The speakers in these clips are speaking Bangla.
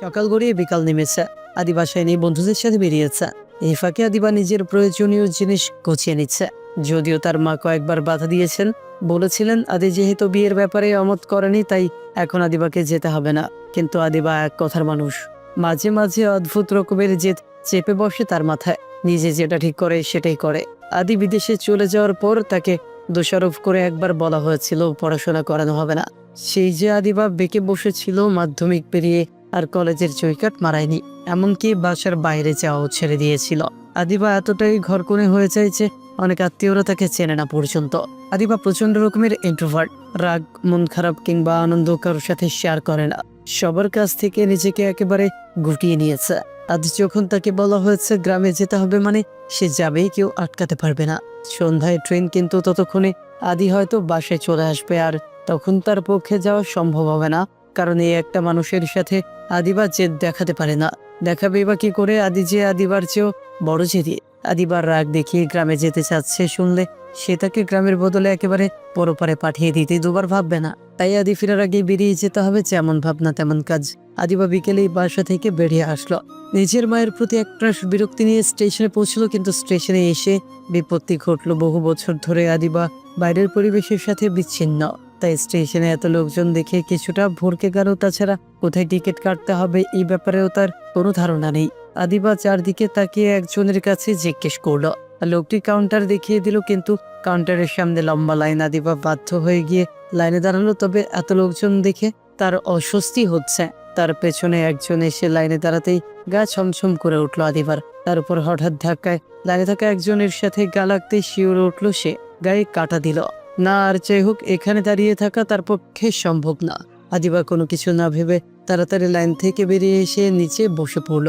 সকাল গড়িয়ে বিকাল নেমেছে। আদি বাসায় নেই বন্ধুদের সাথে বেরিয়েছে। এই ফাঁকে আদিবা নিজের প্রয়োজনীয় জিনিস গুছিয়ে নিচ্ছে। যদিও তার মা কয়েকবার বাধা দিয়েছেন, বলেছিলেন আদি যেহেতু বিয়ের ব্যাপারে অমত করেনি, তাই এখন আদিবাকে যেতে হবে না। কিন্তু আদিবা এক কথার মানুষ। মাঝে মাঝে অদ্ভুত রকমের জেদ চেপে বসে তার মাথায়। নিজে যেটা ঠিক করে, সেটাই করে। আদি বিদেশে চলে যাওয়ার পর তাকে দোষারোপ করে একবার বলা হয়েছিল, পড়াশোনা করানো হবে না। সেই যে আদিবা বেঁকে বসেছিল মাধ্যমিক পেরিয়ে আর কলেজের চৈকাট মারায়নি, এমনকি বাসার বাইরে যাওয়াও ছেড়ে দিয়েছিল। আদিবা এতটাই ঘরকোণে হয়ে যায় যে অনেক আত্মীয়রা তাকে চেনে না পর্যন্ত। আদিবা প্রচণ্ড রকমের ইন্ট্রোভার্ট রাগ, মন খারাপ কিংবা আনন্দ কারোর সাথে শেয়ার করে না। সবার কাছ থেকে নিজেকে একেবারে গুটিয়ে নিয়েছে। আজ যখন তাকে বলা হয়েছে গ্রামে যেতে হবে মানে সে যাবেই কেউ আটকাতে পারবে না। সন্ধ্যায় ট্রেন কিন্তু ততক্ষণে আদি হয়তো বাসায় চলে আসবে আর তখন তার পক্ষে যাওয়া সম্ভব হবে না। কারণ এই একটা মানুষের সাথে আদিবা জেদ দেখাতে পারে না। দেখাবে বা কি করে? আদি যে আদিবার চেয়েও বড় জেদি। আদিবার রাগ দেখিয়ে গ্রামে যেতে চাচ্ছে শুনলে সে তাকে গ্রামের বদলে একেবারে পরপারে পাঠিয়ে দিতে দুবার ভাববে না। তাই আদি ফেরার আগে বেরিয়ে যেতে হবে যেমন ভাবনা তেমন কাজ। আদিবা বিকেলেই বাসা থেকে বেরিয়ে আসলো। নিজের মায়ের প্রতি একটা বিরক্তি নিয়ে স্টেশনে পৌঁছলো, কিন্তু স্টেশনে এসে বিপত্তি ঘটলো। বহু বছর ধরে আদিবা বাইরের পরিবেশের সাথে বিচ্ছিন্ন। তাই স্টেশনে এত লোকজন দেখে কিছুটা ভরকে গেল তাছাড়া কোথায় টিকিট কাটতে হবে এই ব্যাপারেও তার কোনো ধারণা নেই। আদিবা চারদিকে তাকিয়ে একজনের কাছে জিজ্ঞেস করল। লোকটি কাউন্টার দেখিয়ে দিল, কিন্তু কাউন্টারের সামনে লম্বা লাইন আদিবা বাধ্য হয়ে গিয়ে লাইনে দাঁড়াল। তবে এত লোকজন দেখে তার অস্বস্তি হচ্ছে। তার পেছনে একজন এসে লাইনে দাঁড়াতেই গা ছমছম করে উঠল আদিবার। তার উপর হঠাৎ ধাক্কায় লাইনে থাকা একজনের সাথে গা লাগতেই শিউরে উঠল সে। গায়ে কাটা দিল। না আর যাই হোক, এখানে দাঁড়িয়ে থাকা তার পক্ষে সম্ভব না। আদিবা কোনো কিছু না ভেবে তাড়াতাড়ি লাইন থেকে বেরিয়ে এসে নিচে বসে পড়ল।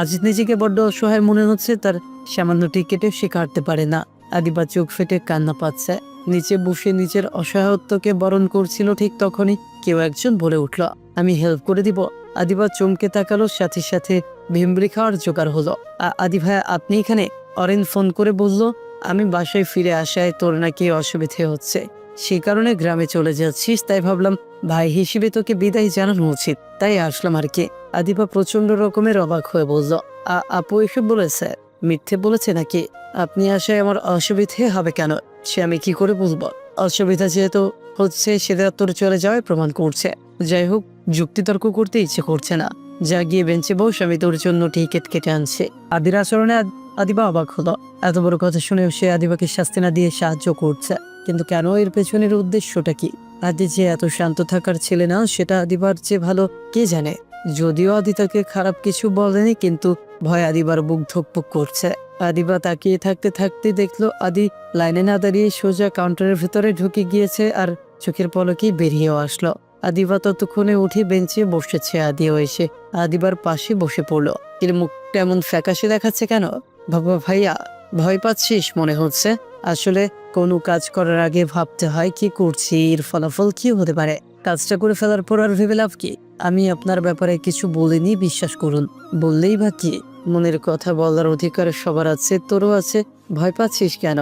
আজ নিজেকে বড্ড অসহায় মনে হচ্ছে, তার সামান্য টিকেটে সে কাটতে পারে না। আদিবা চোখ ফেটে কান্না পাচ্ছে। নিচে বসে নিজের অসহায়ত্বকে বরণ করছিল ঠিক তখনই কেউ একজন বলে উঠল, আমি হেল্প করে দিব। আদিবা চমকে তাকালো, সাথে সাথে ভিমবড়ি খাওয়ার জোগাড় হলো। আদি ভাই আপনি এখানে? অরেন ফোন করে বলল আমি বাসায় ফিরে আসায় তোর নাকি অসুবিধে হচ্ছে। সে কারণে গ্রামে চলে যাচ্ছিস, তাই ভাবলাম, ভাই হিসেবে তোকে বিদায় জানানো উচিত। তাই আসলাম আর কি। আদিবা প্রচণ্ড রকমের অবাক হয়ে বলল আপু এসব বলেছে? মিথ্যে বলেছে নাকি? আপনি আসায় আমার অসুবিধে হবে কেন? সে আমি কি করে বুঝব? অসুবিধা যেহেতু হচ্ছে, সেটা তোর চলে যাওয়ায় প্রমাণ করছে। যাই হোক যুক্তিতর্ক করতে ইচ্ছে করছে না। যা গিয়ে বেঞ্চে বস, আমি তোর জন্য টিকিট কেটে আনছে। আদির আচরণে আদিবা অবাক হলো। এত বড় কথা শুনেও সে আদিবাকে শাস্তি না দিয়ে সাহায্য করছে। কিন্তু কেন এর পেছনের উদ্দেশ্যটা কি? আদি যে এত শান্ত থাকার ছেলে না, সেটা আদিবার চেয়ে ভালো কে জানে? যদিও আদি তাকে খারাপ কিছু বলেনি, কিন্তু ভয় আদিবার বুক ধকপক করছে। আদিবা তাকিয়ে থাকতে থাকতে দেখল আদি লাইনে না দাঁড়িয়ে সোজা কাউন্টারের ভেতরে ঢুকে গিয়েছে আর চোখের পলকেই বেরিয়েও আসলো। আদিবা ততক্ষণে উঠে বেঞ্চে বসেছে। আদিও এসে আদিবার পাশে বসে পড়ল। এর মুখটা এমন ফ্যাকাশে দেখাচ্ছে কেন? বাবা ভাইয়া, ভয় পাচ্ছিস মনে হচ্ছে? আসলে কোনো কাজ করার আগে ভাবতে হয়, কি করছি, এর ফলাফল কি হতে পারে? কাজটা করে ফেলার পর আর ভেবে লাভ কি? আমি আপনার ব্যাপারে কিছু বলিনি, বিশ্বাস করুন। বললেই বা কি? মনের কথা বলার অধিকার সবার আছে, তোরও আছে। ভয় পাচ্ছিস কেন?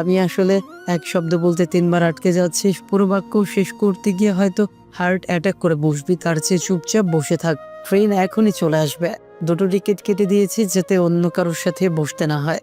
আমি আসলে এক শব্দ বলতে তিনবার আটকে যাচ্ছিস পুরো বাক্য শেষ করতে গিয়ে হয়তো হার্ট অ্যাটাক করে বসবি, তার চেয়ে চুপচাপ বসে থাক। ট্রেন এখনই চলে আসবে। দুটো টিকিট কেটে দিয়েছি যাতে অন্য কারোর সাথে বসতে না হয়।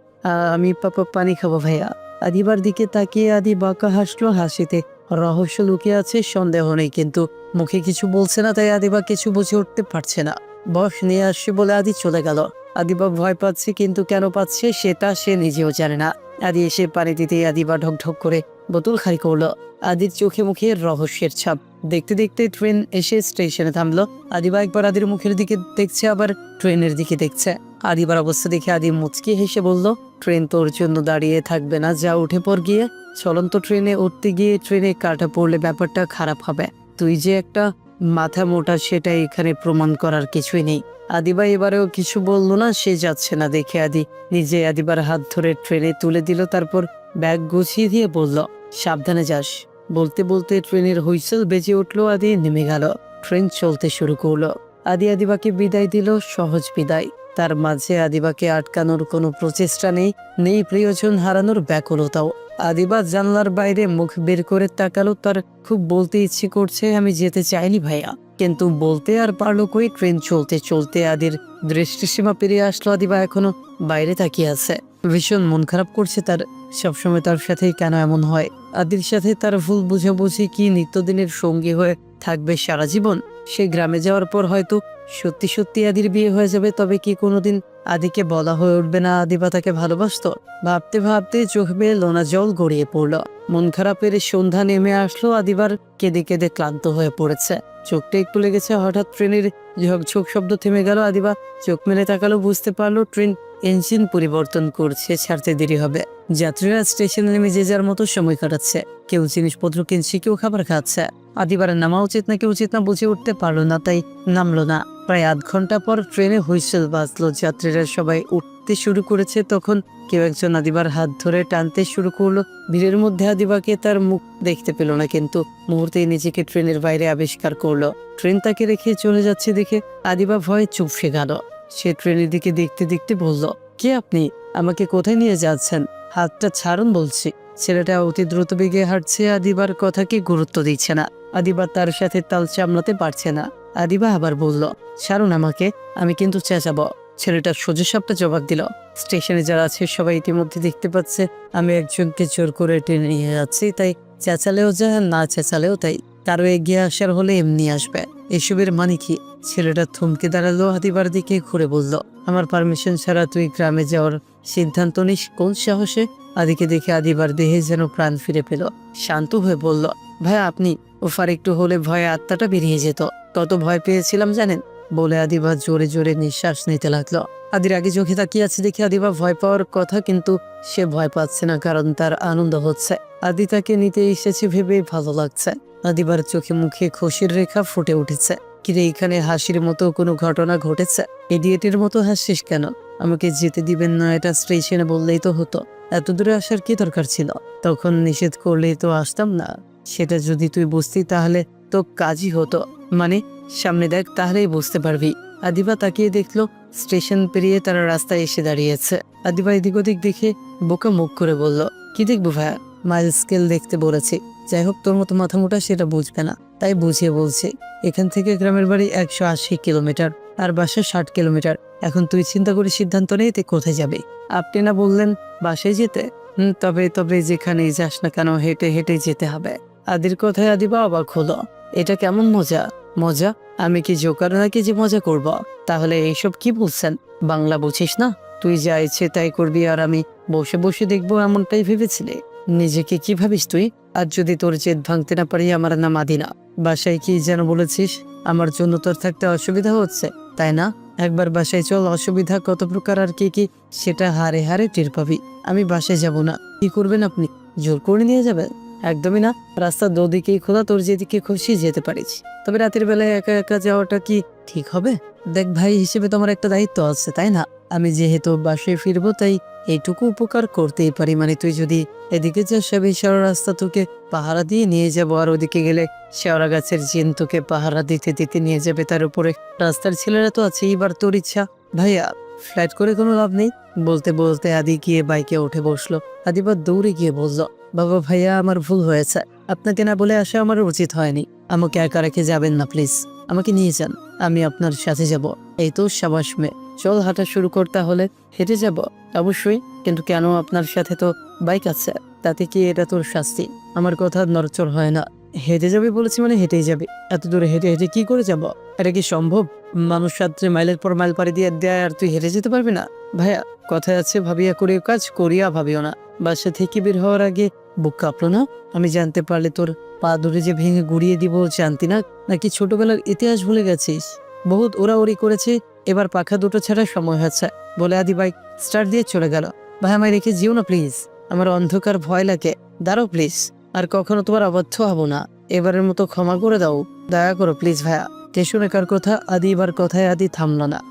আমি পাপা পানি খাব ভাইয়া। আদিবার দিকে তাকিয়ে আদি বাঁকা হাসলো হাসিতে। রহস্য লুকিয়ে আছে, সন্দেহ নেই, কিন্তু মুখে কিছু বলছে না, তাই আদিবা কিছু বুঝে উঠতে পারছে না। বস নিয়ে আসছে বলে আদি চলে গেল। আদিবা ভয় পাচ্ছে, কিন্তু কেন পাচ্ছে সেটা সে নিজেও জানে না। আদি এসে পানি দিতে আদিবা ঢক ঢক করে বোতল খালি করল। আদির চোখে মুখে রহস্যের ছাপ। দেখতে দেখতে ট্রেন এসে স্টেশনে থামলো। আদিবা একবার আদির মুখের দিকে দেখছে, আবার ট্রেনের দিকে দেখছে। আদিবার অবস্থা দেখে আদি মুচকি হেসে বলল, ট্রেন তোর জন্য দাঁড়িয়ে থাকবে না, যা উঠে পর গিয়ে। চলন্ত ট্রেনে উঠতে গিয়ে ট্রেনে কাটা পড়লে ব্যাপারটা খারাপ হবে। তুই যে একটা মাথা মোটা, সেটা এখানে প্রমাণ করার কিছুই নেই। আদিবা এবারেও কিছু বলল না, সে যাচ্ছে না দেখে আদি। নিজে আদিবার হাত ধরে ট্রেনে তুলে দিল, তারপর ব্যাগ গুছিয়ে দিয়ে বলল, সাবধানে যাস। বলতে বলতে ট্রেনের হুইসেল বেজে উঠল, আদি নেমে গেল। ট্রেন চলতে শুরু করল। আদি আদিবাকে বিদায় দিল, সহজ বিদায়। তার মাঝে আদিবাকে আটকানোর কোনো প্রচেষ্টা নেই নেই প্রিয়জন হারানোর ব্যাকুলতাও। আদিবা জানলার বাইরে মুখ বের করে তাকালো, তার খুব বলতে ইচ্ছে করছে আমি যেতে চাইনি ভাইয়া। কিন্তু বলতে আর পারল কই, ট্রেন চলতে চলতে আদির দৃষ্টিসীমা পেরিয়ে আসলো। আদিবা এখনও বাইরে তাকিয়ে আছে। ভীষণ মন খারাপ করছে তার, সবসময় তার সাথে কেন এমন হয়? আদির সাথে তার ভুল বুঝাবুঝি কি নিত্যদিনের সঙ্গী হয়ে থাকবে সারা জীবন? সে গ্রামে যাওয়ার পর হয়তো সত্যি সত্যি আদির বিয়ে হয়ে যাবে, তবে কি কোনোদিন আদিকে বলা হয়ে উঠবে না? আদিবা তাকে ভালোবাসতো? ভাবতে ভাবতে চোখ বেয়ে লোনা জল গড়িয়ে পড়ল। মন খারাপের সন্ধ্যা নেমে আসলো, আদিবার কেঁদে কেঁদে ক্লান্ত হয়ে পড়েছে। চোখটা একটু লেগেছে, হঠাৎ ট্রেনের ঝকঝক শব্দ থেমে গেল, আদিবা চোখ মেলে তাকালো, বুঝতে পারল ট্রেন ইঞ্জিন পরিবর্তন করছে, ছাড়তে দেরি হবে। যাত্রীরা স্টেশনে নেমে যে যার মতো সময় কাটাচ্ছে। কেউ জিনিসপত্র কিনছে, কেউ খাবার খাচ্ছে। আদিবারের নামা উচিত নাকি উচিত না বুঝে উঠতে পারল না, তাই নামলো না। প্রায় আধ ঘণ্টা পর ট্রেনে হুইসেল বাজলো। যাত্রীরা সবাই উঠতে শুরু করেছে, তখন কেউ একজন আদিবার হাত ধরে টানতে শুরু করল। ভিড়ের মধ্যে আদিবাকে তার মুখ দেখতে পেল না, কিন্তু মুহূর্তেই নিজেকে ট্রেনের বাইরে আবিষ্কার করল। ট্রেন তাকে রেখে চলে যাচ্ছে দেখে আদিবা ভয়ে চুপসে গেল। সে ট্রেনের দিকে দেখতে দেখতে বলল, কে আপনি? আমাকে কোথায় নিয়ে যাচ্ছেন? হাতটা ছাড়ুন বলছি। ছেলেটা অতি দ্রুত বেগে হাঁটছে। আদিবার কথাকে গুরুত্ব দিচ্ছে না। আদিবা তার সাথে তাল সামলাতে পারছে না। আদিবা আবার বলল, ছাড়ুন আমাকে, আমি কিন্তু চেঁচাবো। ছেলেটা সোজা সাপটা জবাব দিল, স্টেশনে যারা আছে সবাই ইতিমধ্যে দেখতে পাচ্ছে, আমি একজনকে জোর করে টেনে নিয়ে যাচ্ছি, তাই চেঁচালেও যা না চেঁচালেও তাই। কারও এগিয়ে আসার হলে এমনি আসবে। এসবের মানে কি? ছেলেটা থমকে দাঁড়াল হাতিবার দিকে ঘুরে বলল, আমার পারমিশন ছাড়া তুই গ্রামে যাওয়ার সিদ্ধান্ত নিস? কোন সাহসে? আদিকে দেখে আদিবার দেহে যেন প্রাণ ফিরে পেল। শান্ত হয়ে বলল, ভাই, আপনি ওফার একটু হলে ভয়ে আত্মাটা বেরিয়ে যেত। কত ভয় পেয়েছিলাম, জানেন? বলে আদিবা জোরে জোরে নিঃশ্বাস নিতে লাগল। আদির আগে চোখে তাকিয়ে আছে দেখে আদিবা ভয় পাওয়ার কথা, কিন্তু সে ভয় পাচ্ছে না, কারণ তার আনন্দ হচ্ছে। আদি তাকে নিতে এসেছে ভেবে ভালো লাগছে। আদিবার চোখে মুখে খুশির রেখা ফুটে উঠেছে। কিরে, এখানে হাসির মতো কোনো ঘটনা ঘটেছে? ইডিয়েটের মতো হাসিস কেন? আমাকে যেতে দিবেন না এটা স্টেশনে বললেই তো হতো। এত দূরে আসার কি দরকার ছিল? তখন নিষেধ করলেই তো আসতাম না। সেটা যদি তুই বুঝতি তাহলে তো কাজই হতো। মানে সামনে দেখ, তাহলেই বুঝতে পারবি। আদিবা তাকিয়ে দেখল, স্টেশন পেরিয়ে তারা রাস্তায় এসে দাঁড়িয়েছে। আদিবা এদিক ওদিক দেখে বোকা মুখ করে বলল, কি দেখব ভাইয়া মাইল স্কেল দেখতে বলেছি যাই হোক, তোর মতো মাথা মোটা সেটা বুঝবে না। তাই বুঝিয়ে বলছি, এখান থেকে গ্রামের বাড়ি একশো আশি কিলোমিটার, আর বাসা ষাট কিলোমিটার। এখন তুই চিন্তা করে সিদ্ধান্ত নেই তুই কোথায় যাবে। আপনি না বললেন বাসায় যেতে? হুম, তবে তবে যেখানেই যাস না কেন, হেঁটে হেঁটে যেতে হবে। আদির কথায় আদিবা অবাক হলো। এটা কেমন মজা? মজা? আমি কি জোকার নাকি যে মজা করব? তাহলে এইসব কি বলছেন? বাংলা বুঝিস না? তুই যা ইচ্ছে তাই করবি, আর আমি বসে বসে দেখব এমনটাই ভেবেছিলে। নিজেকে কি ভাবিস তুই? আর যদি তোর জেদ ভাঙতে না পারি, আমার নাম আদিনা। বাসায় কি যেন বলেছিস? আমার জন্য তোর থাকতে অসুবিধা হচ্ছে, তাই না? একবার বাসায় চল, অসুবিধা কত প্রকার আর কি কি, সেটা হারে হারে টের পাবি। আমি বাসায় যাব না। কি করবেন আপনি? জোর করে নিয়ে যাবেন? একদমই না। রাস্তা দুদিকেই খোলা, তোর যেদিকে খুশি যেতে পারিস। তবে রাতের বেলায় একা একা যাওয়াটা কি ঠিক হবে? দেখ ভাই, হিসেবে তোমার একটা দায়িত্ব আছে, তাই না? আমি যেহেতু বাসায় ফিরবো, তাই এইটুকু উপকার করতেই পারি। মানে তুই যদি এদিকে যাস সে সারা রাস্তা তোকে পাহারা দিয়ে নিয়ে যাব, আর ওদিকে গেলে শেওড়া গাছের জিন তোকে পাহারা দিতে দিতে নিয়ে যাবে। তার উপরে রাস্তার ছেলেরা তো আছে এবার তোর ইচ্ছা। ভাইয়া, ফ্লাইট করে কোনো লাভ নেই? বলতে বলতে আদি গিয়ে বাইকে উঠে বসল। আদিবার দৌড়ে গিয়ে বলল, বাবা ভাইয়া, আমার ভুল হয়েছে। আপনাকে না বলে আসা আমার উচিত হয়নি। আমাকে একা রেখে যাবেন না, প্লিজ। আমাকে নিয়ে যান। আমি আপনার সাথে যাব। এই তো সাবাস মেয়ে। চল হাঁটা শুরু করতে হলে হেঁটে যাব, অবশ্যই। কিন্তু কেন আপনার সাথে তো বাইক আছে, তাতে কি এটা তোর শাস্তি? আমার কথা নড়চড় হয় না। হেঁটে যাবে বলেছি মানে হেঁটেই যাবে। এত দূরে হেঁটে হেঁটে কি করে যাব? এটা কি সম্ভব? মানুষ রাত্রে মাইলের পর মাইল পাড়ি দিয়ে দেয় আর তুই হেঁটে যেতে পারবি না? ভাইয়া, কথায় আছে, ভাবিয়া করিও কাজ, করিয়া ভাবিও না। বাসা থেকে বের হওয়ার আগে বুক কাঁপলো না? আমি জানতে পারলে তোর পা ধরে যে ভেঙে গুড়িয়ে দিব, জানতি না? নাকি ছোটবেলার ইতিহাস ভুলে গেছিস? বহুত ওরাওরি করেছে এবার পাখা দুটো ছাড়া সময় হচ্ছে বলে আদি বাইক স্টার্ট দিয়ে চলে গেল। ভাই আমায় রেখে যেও না প্লিজ। আমার অন্ধকার ভয় লাগে। দাঁড়াও প্লিজ। আর কখনো তোমার অবদ্ধ হব না। এবারের মতো ক্ষমা করে দাও। দয়া করো প্লিজ ভাইয়া। তেসুনেকার কথা আদি এবার কথায় আদি থামলো না।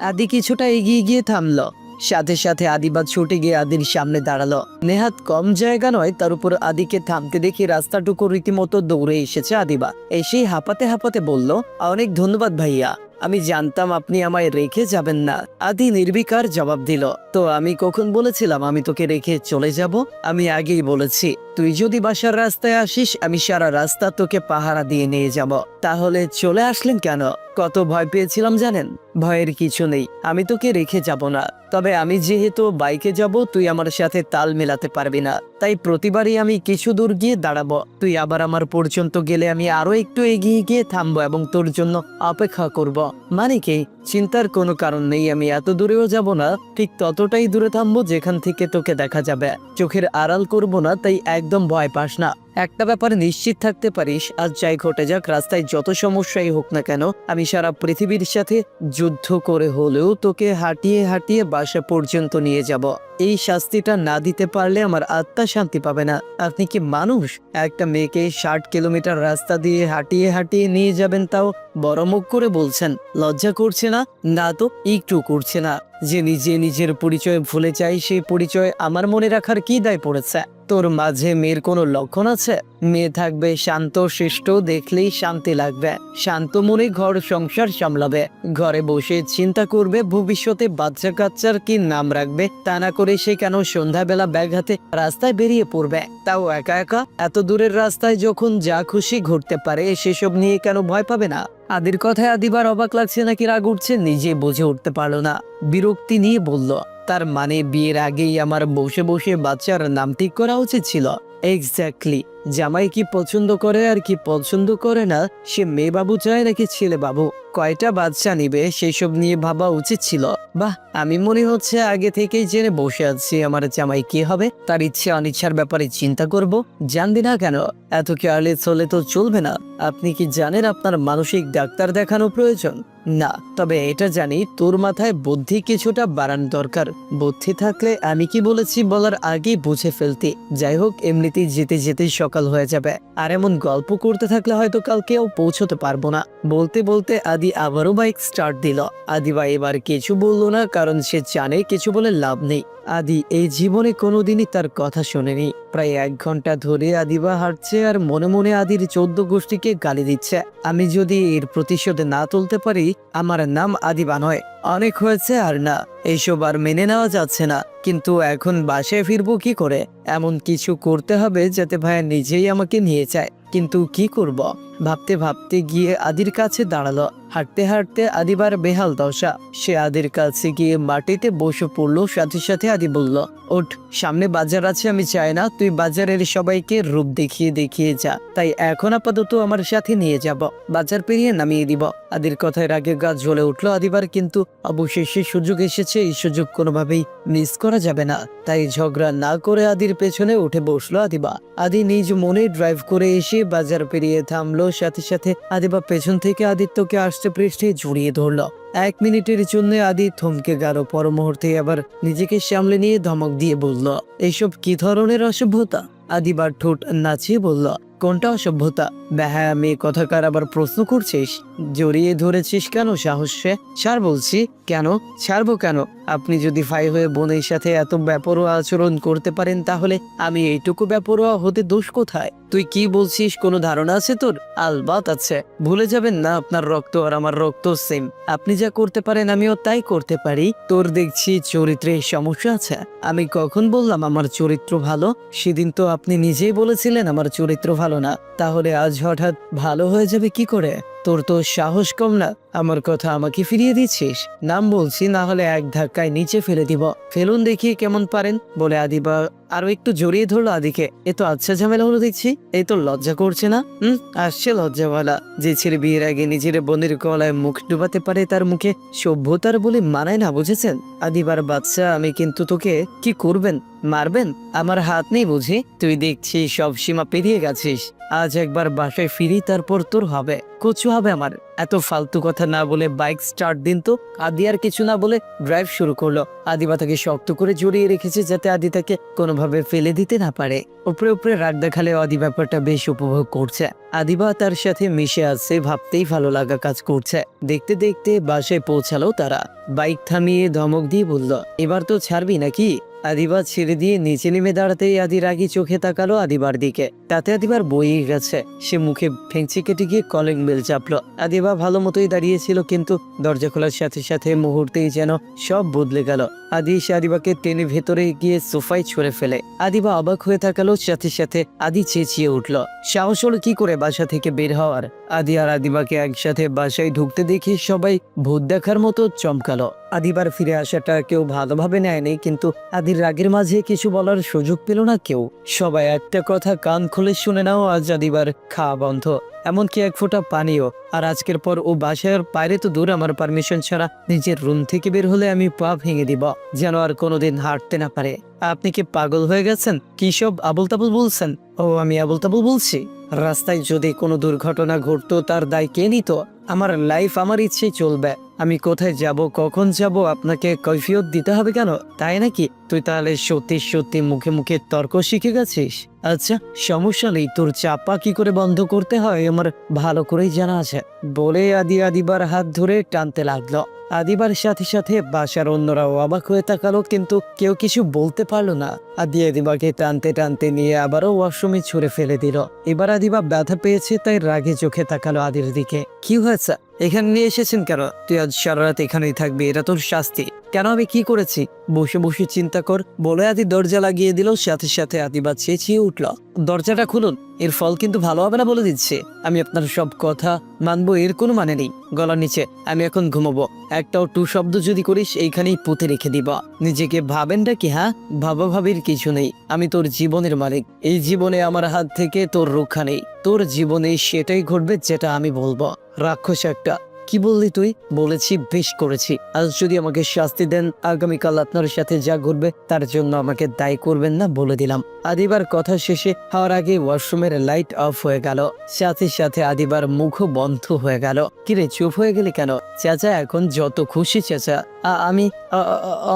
আদি কিছুটা এগিয়ে গিয়ে থামলো। সাথে সাথে আদিবাদ ছুটে গিয়ে আদির সামনে দাঁড়াল। নেহাত কম জায়গা নয়, তার উপর আদিকে থামতে দেখে রাস্তাটুকু রীতিমতো দৌড়ে এসেছে আদিবা এসেই হাঁপাতে হাঁপাতে বলল, অনেক ধন্যবাদ ভাইয়া। আমি জানতাম আপনি আমায় রেখে যাবেন না। আদি নির্বিকার জবাব দিল, তো আমি কখন বলেছিলাম আমি তোকে রেখে চলে যাব? আমি আগেই বলেছি। তুই যদি বাসার রাস্তায় আসিস, আমি সারা রাস্তা তোকে পাহারা দিয়ে নিয়ে যাব। তাহলে চলে আসলেন কেন? কত ভয় পেয়েছিলাম জানেন? ভয়ের কিছু নেই, আমি তোকে রেখে যাব না। তবে আমি যেহেতু বাইকে যাব, তুই আমার সাথে তাল মেলাতে পারবি না। তাই প্রতিবারই আমি কিছু দূর গিয়ে দাঁড়াবো। তুই আবার আমার পর্যন্ত গেলে আমি আরও একটু এগিয়ে গিয়ে থামবো এবং তোর জন্য অপেক্ষা করব। মানে কি? চিন্তার কোনো কারণ নেই, আমি এত দূরেও যাব না। ঠিক ততটাই দূরে থামবো যেখান থেকে তোকে দেখা যাবে। চোখের আড়াল করব না, তাই একদম ভয় পাস না। একটা ব্যাপারে নিশ্চিত থাকতে পারিস, আজ যাই ঘটে যাক, রাস্তায় যত সমস্যাই হোক না কেন, আমি সারা পৃথিবীর সাথে যুদ্ধ করে হলেও তোকে হাঁটিয়ে হাঁটিয়ে বাসা পর্যন্ত নিয়ে যাব। এই শাস্তিটা না দিতে পারলে আমার আত্মা শান্তি পাবে না। আপনি কি মানুষ? একটা মেয়েকে ষাট কিলোমিটার রাস্তা দিয়ে হাঁটিয়ে হাঁটিয়ে নিয়ে যাবেন তাও বড় মুখ করে বলছেন, লজ্জা করছে না? না তো, একটু করছে না। যে নিজে নিজের পরিচয় ভুলে চাই সেই পরিচয় আমার মনে রাখার কি দায় পড়েছে? তোর মাঝে মেয়ের কোনো লক্ষণ আছে? মেয়ে থাকবে শান্ত, শিষ্ট, দেখলেই শান্তি লাগবে। শান্ত মনে ঘর সংসার সামলাবে। ঘরে বসে চিন্তা করবে, ভবিষ্যতে বাচ্চা কাচ্চার কি নাম রাখবে? তা না করে সে কেন সন্ধ্যাবেলা ব্যাগ হাতে রাস্তায় বেরিয়ে পড়বে? তাও একা একা? এত দূরের রাস্তায় যখন যা খুশি ঘুরতে পারে, সেসব নিয়ে কেন ভয় পাবে না? আদির কথায় আদিবার অবাক লাগছে নাকি রাগ উঠছে নিজে বুঝে উঠতে পারল না। বিরক্তি নিয়ে বলল, তার মানে বিয়ের আগেই আমার বসে বসে বাচ্চার নাম ঠিক করা উচিত ছিল? এক্স্যাক্টলি জামাই কি পছন্দ করে আর কি পছন্দ করে না, সে মেয়ে বাবু চায় নাকি ছেলে বাবু? কয়টা বাচ্চা নিবে, সেসব নিয়ে ভাবা উচিত ছিল। বাহ, আমি মনে হচ্ছে আগে থেকেই জেনে বসে আছি আমার জামাই কি হবে। তার ইচ্ছে অনিচ্ছার ব্যাপারে চিন্তা করব। জানবি না কেন? এত কেয়ারলেস হলে তো চলবে না। আপনি কি জানেন আপনার মানসিক ডাক্তার দেখানো প্রয়োজন? না, তবে এটা জানি তোর মাথায় বুদ্ধি কিছুটা বাড়ান দরকার। বুদ্ধি থাকলে আমি কি বলেছি বলার আগেই বুঝে ফেলতি। যাই হোক, এমনিতেই যেতে যেতে সকাল হয়ে যাবে। আর এমন গল্প করতে থাকলে হয়তো কালকেও পৌঁছতে পারব না। বলতে বলতে আদি আবারও বাইক স্টার্ট দিল। আদি বা এবার কিছু বলল না, কারণ সে জানে কিছু বলে লাভ নেই। আদি এই জীবনে কোনোদিনই তার কথা শোনেনি। প্রায় এক ঘণ্টা ধরে আদিবা হাঁটছে আর মনে মনে আদির চোদ্দ গোষ্ঠীকে গালি দিচ্ছে। আমি যদি এর প্রতিশোধ না তুলতে পারি, আমার নাম আদিবা নয়। অনেক হয়েছে আর না এইসব আর মেনে নেওয়া যাচ্ছে না। কিন্তু এখন বাসায় ফিরবো কি করে? এমন কিছু করতে হবে যাতে ভাইয়া নিজেই আমাকে নিয়ে যায়। কিন্তু কি করব? ভাবতে ভাবতে গিয়ে আদির কাছে দাঁড়াল। হাঁটতে হাঁটতে আদিবার বেহাল দশা। সে আদির কাছে গিয়ে মাটিতে বসে পড়ল, সাথে সাথে আদি বলল, ওঠ, সামনে বাজার আছে, আমি চাই না, তুই বাজারের সবাইকে রূপ দেখিয়ে দেখিয়ে যা। তাই এখন আপাতত আমার সাথে নিয়ে যাব, বাজার পেরিয়ে নামিয়ে দিব। আদির কথায় রাগে গাছ জ্বলে উঠল আদিবার, কিন্তু অবশেষে সুযোগ এসেছে, এই সুযোগ কোনোভাবেই মিস করা যাবে না। তাই ঝগড়া না করে আদির পেছনে উঠে বসল আদিবা। আদি নিজ মনে ড্রাইভ করে এসে বাজার পেরিয়ে থামলো, সাথে সাথে আদিবা পেছন থেকে আদিত্যকে আসতে পৃষ্ঠে জড়িয়ে ধরলো। এক মিনিটের জন্য আদি থমকে গেল, পর মুহূর্তে আবার নিজেকে সামলে নিয়ে ধমক দিয়ে বলল এইসব কি ধরনের অসভ্যতা? আদিবার ঠোঁট নাচিয়ে বলল, কোনটা অসভ্যতা? বেহায়া মেয়ে কথাকার আবার প্রশ্ন করছিস? জড়িয়ে ধরেছিস কেন সাহসে ছাড় বলছি, কেন? ছাড়বো কেন? আপনি যদি ফাই হয়ে বোনের সাথে এত ব্যাপরোয়া আচরণ করতে পারেন তাহলে আমি এইটুকু ব্যাপরোয়া হতে দোষ কোথায়? তুই কি বলছিস? কোনো ধারণা আছে তোর? আলবাত আছে। ভুলে যাবেন না আপনার রক্ত আর আমার রক্ত সেম। আপনি যা করতে পারেন আমিও তাই করতে পারি। তোর দেখছি চরিত্রে সমস্যা আছে। আমি কখন বললাম আমার চরিত্র ভালো? সেদিন তো আপনি নিজেই বলেছিলেন আমার চরিত্র ভালো না। তাহলে আজ হঠাৎ ভালো হয়ে যাবে কি করে? তোর তো সাহস কম না। আমার কথা আমাকে ফিরিয়ে দিচ্ছিস? নাম বলছি, না হলে এক ধাক্কায় নিচে ফেলে দিব। ফেলুন দেখি কেমন পারেন, বলে আদিবা আরও একটু জড়িয়ে ধরলো আদিকে। এ তো আচ্ছা ঝামেলা হলো দেখছি। এই তো লজ্জা করছে না? হুম, আসছে লজ্জাওয়ালা। যে ছেলে বিয়ের আগে নিজের বোনের গলায় মুখ ডুবাতে পারে তার মুখে সভ্যতার বলে মানায় না, বুঝেছেন? আদিবার বাচ্চা, আমি কিন্তু তোকে কি করবেন? মারবেন? আমার হাত নেই বুঝি? তুই দেখছি সব সীমা পেরিয়ে গেছিস। আজ একবার বাসায় ফিরি, তারপর তোর হবে। কচু হবে আমার। এত ফালতু কথা না বলে বাইক স্টার্ট দিন তো আদি আর কিছু না বলে ড্রাইভ শুরু করল। আদিবা তাকে শক্ত করে জড়িয়ে রেখেছে যাতে আদি তাকে কোনোভাবে ফেলে দিতে না পারে। উপরে উপরে রাগ দেখালে আদি ব্যাপারটা বেশ উপভোগ করছে। আদিবা তার সাথে মিশে আছে, ভাবতেই ভালো লাগা কাজ করছে। দেখতে দেখতে বাসায় পৌঁছালো তারা। বাইক থামিয়ে ধমক দিয়ে বলল, এবার তো ছাড়বি নাকি? আদিবা ছেড়ে দিয়ে নিচে নেমে দাঁড়াতেই আদি রাগি চোখে তাকালো আদিবার দিকে। তাতে আদিবার বইয়ে গেছে। সে মুখে ফেংচি কেটে গিয়ে কলিং বেল চাপলো। আদিবা ভালো মতোই দাঁড়িয়েছিল, কিন্তু দরজা খোলার সাথে সাথে মুহূর্তেই যেন সব বদলে গেল। আদি এসে আদিবাকে টেনে ভেতরে গিয়ে সোফায় ছুঁড়ে ফেলে। আদিবা অবাক হয়ে থাকালো সাথে সাথে আদি চেঁচিয়ে উঠল। সাহস হলো কি করে বাসা থেকে বের হওয়ার? আদি আর আদিবাকে একসাথে বাসায় ঢুকতে দেখে সবাই ভূত দেখার মতো চমকালো। আদিবার ফিরে আসাটা কেউ ভালোভাবে নেয়নি, কিন্তু আদির রাগের মাঝে কিছু বলার সুযোগ পেল না কেউ। সবাই একটা কথা কান খুলে শুনে নাও আজ আদিবার খাওয়া বন্ধ। এমনকি এক ফোঁটা পানিও। আর আজকের পর ও বাসার বাইরে তো দূর, আমার পারমিশন ছাড়া নিজের রুম থেকে বের হলে আমি পা ভেঙে দিব, যেন আর কোনোদিন হাঁটতে না পারে। আপনি কি পাগল হয়ে গেছেন? কি সব আবল তাবল বলছেন? ও, আমি আবল তাবল বলছি। রাস্তায় যদি কোনো দুর্ঘটনা ঘটতো, তার দায় কে নিত? আমার লাইফ আমার ইচ্ছে চলবে। আমি কোথায় যাব, কখন যাব, আপনাকে কৈফিয়ত দিতে হবে কেন? তাই নাকি? তুই তাহলে সত্যি সত্যি মুখে মুখে তর্ক শিখে গেছিস? আচ্ছা সমস্যা নেই। তোর চাপা কি করে বন্ধ করতে হয়, আমার ভালো করেই জানা আছে। বলে আদি আদিবার হাত ধরে টানতে লাগল। আদিবার সাথে সাথে বাসার অন্যরাও অবাক হয়ে তাকালো, কিন্তু কেউ কিছু বলতে পারল না। আদি আদিবাকে টানতে টানতে নিয়ে আবারও ওয়াশরুমে ছুড়ে ফেলে দিল। এবার আদিবা ব্যথা পেয়েছে, তাই রাগে চোখে তাকালো আদির দিকে। কি হয়েছে? এখানে নিয়ে এসেছেন কেন? তুই আজ সারা রাত এখানেই থাকবি, এটা তোর শাস্তি। কেন আমি কি করেছি? বসে বসে চিন্তা কর। বলে আদি দরজা লাগিয়ে দিল, সাথে সাথে আদিবা চেঁচিয়ে উঠল। দরজাটা খুলুন, এর ফল কিন্তু ভালো হবে না বলে দিচ্ছে। আমি আপনার সব কথা মানবো, এর কোনো মানে নেই। গলার নিচে, আমি এখন ঘুমাবো। একটাও টু শব্দ যদি করিস, এইখানেই পুঁতে রেখে দিব। নিজেকে ভাবেনটা কি হ্যাঁ? ভাবা ভাবির কিছু নেই। আমি তোর জীবনের মালিক। এই জীবনে আমার হাত থেকে তোর রক্ষা নেই। তোর জীবনে সেটাই ঘটবে যেটা আমি বলব। রাক্ষস একটা। কি বললি তুই? বলেছি, বেশ করেছি। আজ যদি আমাকে শাস্তি দেন, আগামীকাল আপনার সাথে যা ঘটবে, তার জন্য আমাকে দায়ী করবেন না বলে দিলাম। আদিবার কথা শেষে হওয়ার আগে ওয়াশরুমের লাইট অফ হয়ে গেল। সাথে সাথে আদিবার মুখ বন্ধ হয়ে গেল। কিরে, চুপ হয়ে গেলি কেন? চাচা, এখন যত খুশি চাচা। আমি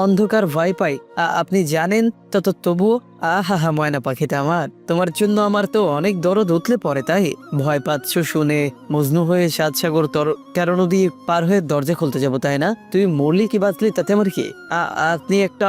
অন্ধকার ভয় পাই। আপনি জানেন, তত তবুও আহা হা ময়না পাখিটা আমার। তোমার জন্য আমার তো অনেক দরদ উতলে পরে তাই? ভয় পাচ্ছ শুনে মজনু হয়ে সাত সাগর তর তেরো নদী পার হয়ে দরজা খুলতে যাব, তাই না? তুই মরলি কি বাঁচলি, তাতে আমার কি? আপনি একটা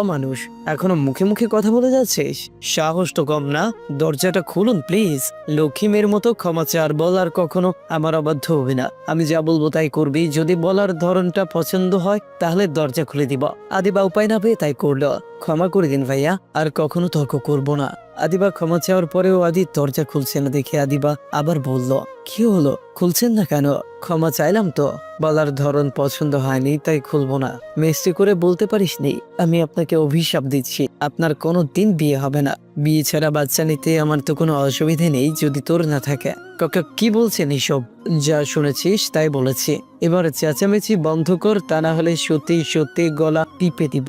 অমানুষ। এখনও মুখে মুখে কথা বলে যাচ্ছিস? সাহস তো কম না। দরজাটা খুলুন, প্লিজ। লক্ষ্মীমের মতো ক্ষমা চার বলার কখনো আমার অবাধ্য হবে না। আমি যা বলব তাই করবি। যদি বলার ধরনটা পছন্দ হয়, তাহলে দরজা খুলে দিব। আদিবা উপায় না পেয়ে তাই করল। ক্ষমা করে দিন ভাইয়া। আর কখনো তর্ক করব না। আদিবা ক্ষমা চাওয়ার পরেও আদি দরজা খুলছে না দেখে আদিবা আবার বলল, কি হলো? খুলছেন না কেন? ক্ষমা চাইলাম তো। বলার ধরন পছন্দ হয়নি, তাই খুলবো না। মেস্টি করে বলতে পারিস নি, আমি আপনাকে অভিশাপ দিচ্ছি। আপনার কোনো দিন বিয়ে হবে না। বিয়ে ছাড়া বাচ্চা নিতে আমার তো কোনো অসুবিধে নেই, যদি তোর না থাকে। কাকা, কি বলছেন এসব? যা শুনেছিস তাই বলেছি। এবার চেঁচামেচি বন্ধ কর, তা না হলে সত্যি সত্যি গলা টিপে দিব।